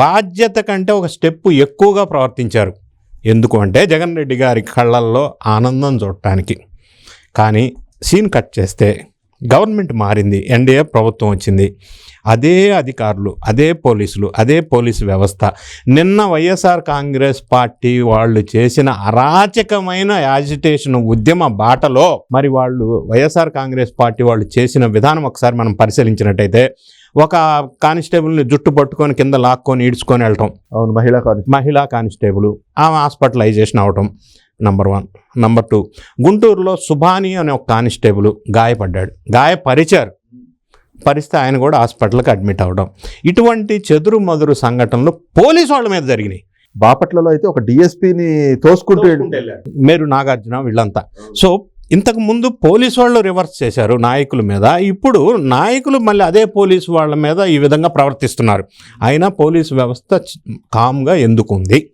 బాధ్యత కంటే ఒక స్టెప్ ఎక్కువగా ప్రవర్తించారు. ఎందుకు అంటే జగన్ రెడ్డి గారి కళ్ళల్లో ఆనందం చూడటానికి. కానీ సీన్ కట్ చేస్తే గవర్నమెంట్ మారింది ఎన్డీఏ ప్రభుత్వం వచ్చింది. అదే అధికారులు అదే పోలీసులు అదే పోలీసు వ్యవస్థ. నిన్న వైఎస్ఆర్ కాంగ్రెస్ పార్టీ వాళ్ళు చేసిన అరాచకమైన యాజిటేషన్ ఉద్యమ బాటలో మరి వాళ్ళు వైఎస్ఆర్ కాంగ్రెస్ పార్టీ వాళ్ళు చేసిన విధానం ఒకసారి మనం పరిశీలించినట్టయితే ఒక కానిస్టేబుల్ని జుట్టు పట్టుకొని కింద లాక్కొని ఈడ్చుకొని వెళ్ళటం. అవును మహిళా మహిళా కానిస్టేబుల్. ఆమె హాస్పిటలైజేషన్ అవటం నంబర్ వన్. నంబర్ టూ గుంటూరులో సుభాని అనే ఒక కానిస్టేబుల్ గాయపడ్డాడు. గాయపరిచారు. పరిస్తే ఆయన కూడా హాస్పిటల్కి అడ్మిట్ అవ్వడం ఇటువంటి చెదురు మదురు సంఘటనలు పోలీసు వాళ్ళ మీద జరిగినాయి. బాపట్లలో అయితే ఒక డిఎస్పీని తోసుకుంటూ మేరు నాగార్జున వీళ్ళంతా. సో ఇంతకు ముందు పోలీసు వాళ్ళు రివర్స్ చేశారు నాయకుల మీద. ఇప్పుడు నాయకులు మళ్ళీ అదే పోలీసు వాళ్ళ మీద ఈ విధంగా ప్రవర్తిస్తున్నారు. అయినా పోలీసు వ్యవస్థ కామ్గా ఎందుకుంది?